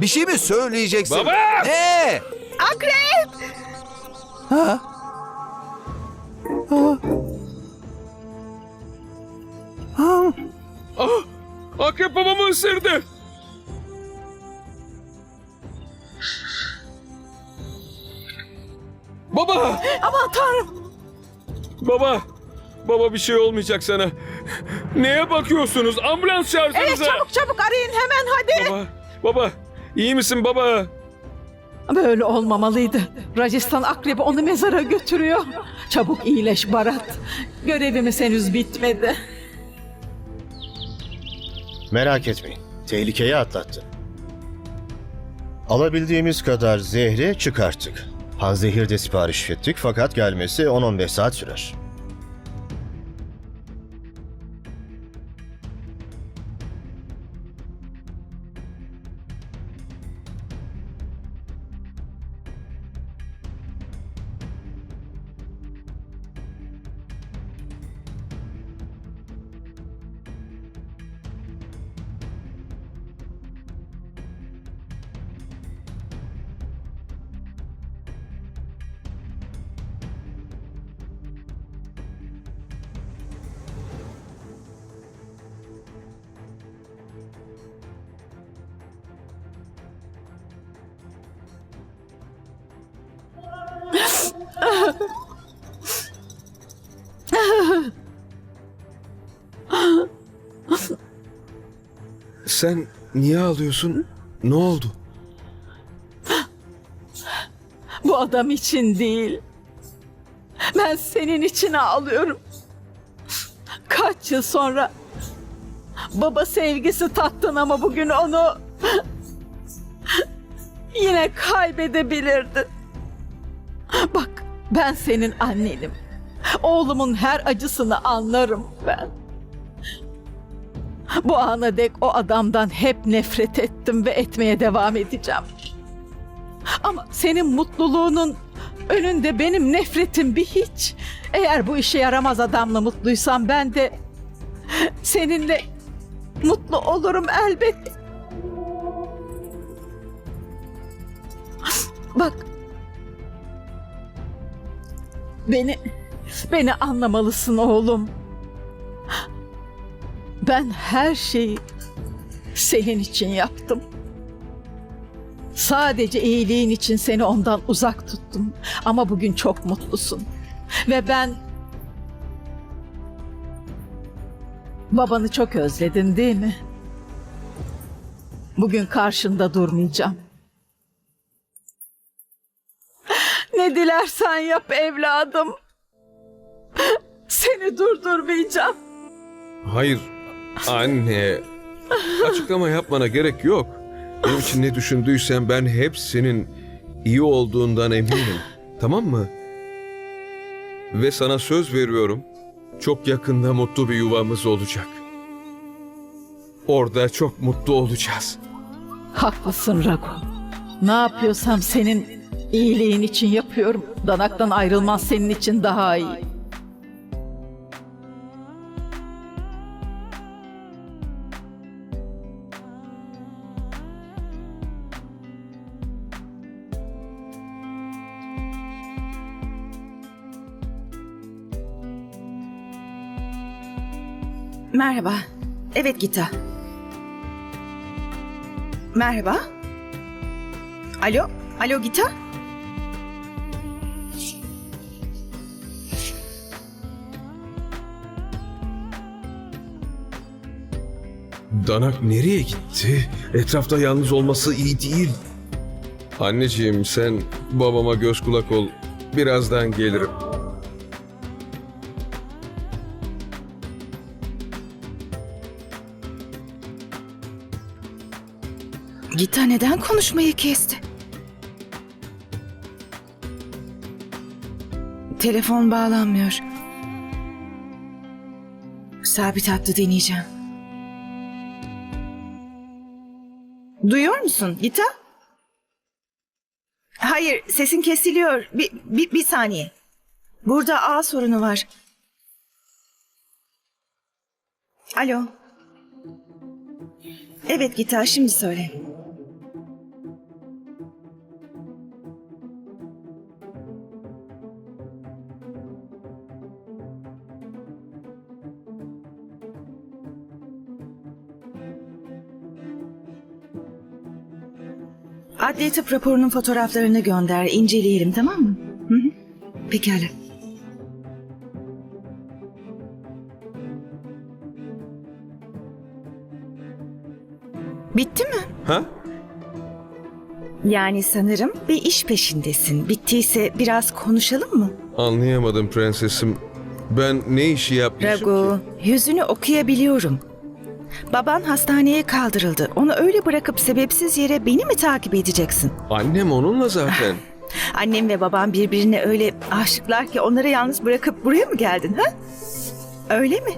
Bir şey mi söyleyeceksin? Baba! Ne? Akrep! Ha? Ah! Akrep babamı ısırdı. Baba! Aman tanrım! Baba! Baba bir şey olmayacak sana. Neye bakıyorsunuz? Ambulans Evet çağırsanıza. çabuk çabuk arayın hemen hadi. Baba! Baba! İyi misin baba? Böyle olmamalıydı. Rajistan akrebi onu mezara götürüyor. Çabuk iyileş Barat. Görevimiz henüz bitmedi. Merak etmeyin. Tehlikeyi atlattı. Alabildiğimiz kadar zehri çıkarttık. Panzehir de sipariş ettik fakat gelmesi 10-15 saat sürer. Sen niye ağlıyorsun? Ne oldu? Bu adam için değil. Ben senin için ağlıyorum. Kaç yıl sonra baba sevgisi tattın ama bugün onu yine kaybedebilirdin. Bak ben senin annenim. Oğlumun her acısını anlarım ben. Bu ana dek o adamdan hep nefret ettim ve etmeye devam edeceğim. Ama senin mutluluğunun önünde benim nefretim bir hiç. Eğer bu işe yaramaz adamla mutluysam ben de seninle mutlu olurum elbet. Bak. Beni beni anlamalısın oğlum. Ben her şeyi senin için yaptım. Sadece iyiliğin için seni ondan uzak tuttum. Ama bugün çok mutlusun. Ve ben... Babanı çok özledin değil mi? Bugün karşında durmayacağım. Ne dilersen yap evladım. Seni durdurmayacağım. Hayır anne. Açıklama yapmana gerek yok. Benim için ne düşündüysen ben hep senin iyi olduğundan eminim. Tamam mı? Ve sana söz veriyorum. Çok yakında mutlu bir yuvamız olacak. Orada çok mutlu olacağız. Haklısın Rago. Ne yapıyorsam senin iyiliğin için yapıyorum. Danaktan ayrılmaz senin için daha iyi. Merhaba. Evet Gita. Merhaba. Alo? Alo Gita? Danak nereye gitti? Etrafta yalnız olması iyi değil. Anneciğim sen babama göz kulak ol. Birazdan gelirim. Gita neden konuşmayı kesti? Telefon bağlanmıyor. Sabit hattı deneyeceğim. Duyuyor musun Gita? Hayır, sesin kesiliyor. Bir, bir, bir saniye. Burada ağ sorunu var. Alo. Evet Gita, şimdi söyle. Adli tıp raporunun fotoğraflarını gönder, inceleyelim tamam mı? Hı hı. Pekala. Bitti mi? Ha? Yani sanırım bir iş peşindesin. Bittiyse biraz konuşalım mı? Anlayamadım prensesim. Ben ne işi yapmışım Ragu, ki? yüzünü okuyabiliyorum. Baban hastaneye kaldırıldı. Onu öyle bırakıp sebepsiz yere beni mi takip edeceksin? Annem onunla zaten. Annem ve babam birbirine öyle aşıklar ki onları yalnız bırakıp buraya mı geldin ha? Öyle mi?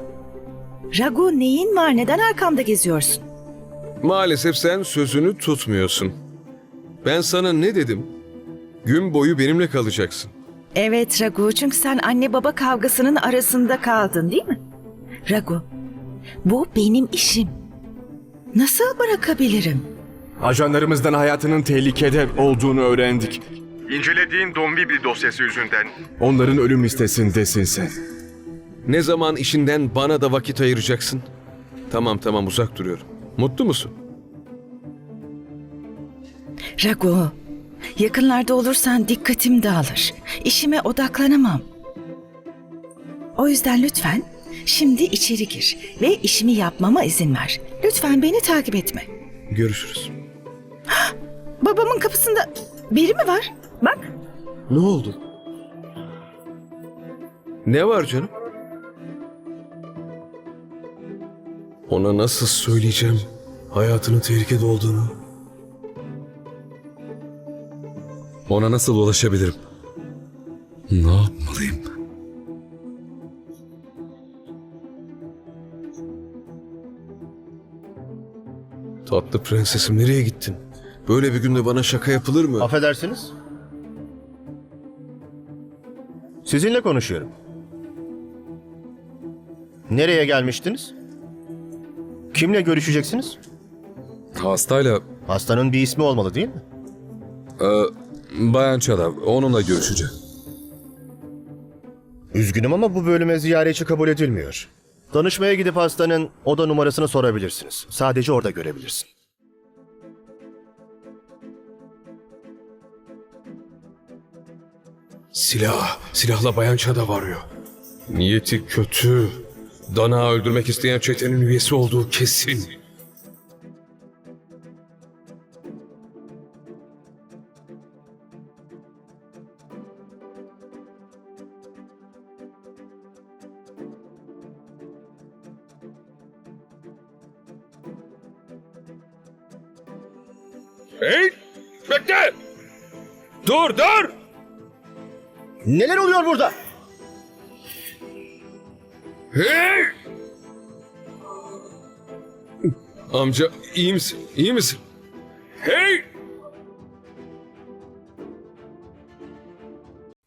Ragu neyin var? Neden arkamda geziyorsun? Maalesef sen sözünü tutmuyorsun. Ben sana ne dedim? Gün boyu benimle kalacaksın. Evet Ragu çünkü sen anne baba kavgasının arasında kaldın değil mi? Ragu, bu benim işim. Nasıl bırakabilirim? Ajanlarımızdan hayatının tehlikede olduğunu öğrendik. İncelediğin Dombibi dosyası yüzünden Onların ölüm listesindesin sen. Ne zaman işinden bana da vakit ayıracaksın? Tamam tamam uzak duruyorum. Mutlu musun? Ragu, yakınlarda olursan dikkatim dağılır. İşime odaklanamam. O yüzden lütfen şimdi içeri gir ve işimi yapmama izin ver. Lütfen beni takip etme. Görüşürüz. Babamın kapısında biri mi var? Bak. Ne oldu? Ne var canım? Ona nasıl söyleyeceğim hayatının tehlikede olduğunu? Ona nasıl ulaşabilirim? Ne yapmalıyım? Tatlı prensesim nereye gittin? Böyle bir günde bana şaka yapılır mı? Affedersiniz? Sizinle konuşuyorum. Nereye gelmiştiniz? Kimle görüşeceksiniz? Hastayla Hastanın bir ismi olmalı değil mi? e, Bayan Çada onunla görüşeceğim. Üzgünüm ama bu bölüme ziyaretçi kabul edilmiyor. Danışmaya gidip hastanın oda numarasını sorabilirsiniz. Sadece orada görebilirsin. Silah. Silahla bayan çada varıyor. Niyeti kötü. Dana öldürmek isteyen çetenin üyesi olduğu kesin. Hey! Bekle! Dur, dur! Neler oluyor burada? Hey! Amca iyi misin? İyi misin? Hey!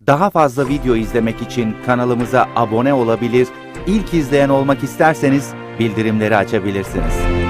Daha fazla video izlemek için kanalımıza abone olabilir, ilk izleyen olmak isterseniz bildirimleri açabilirsiniz.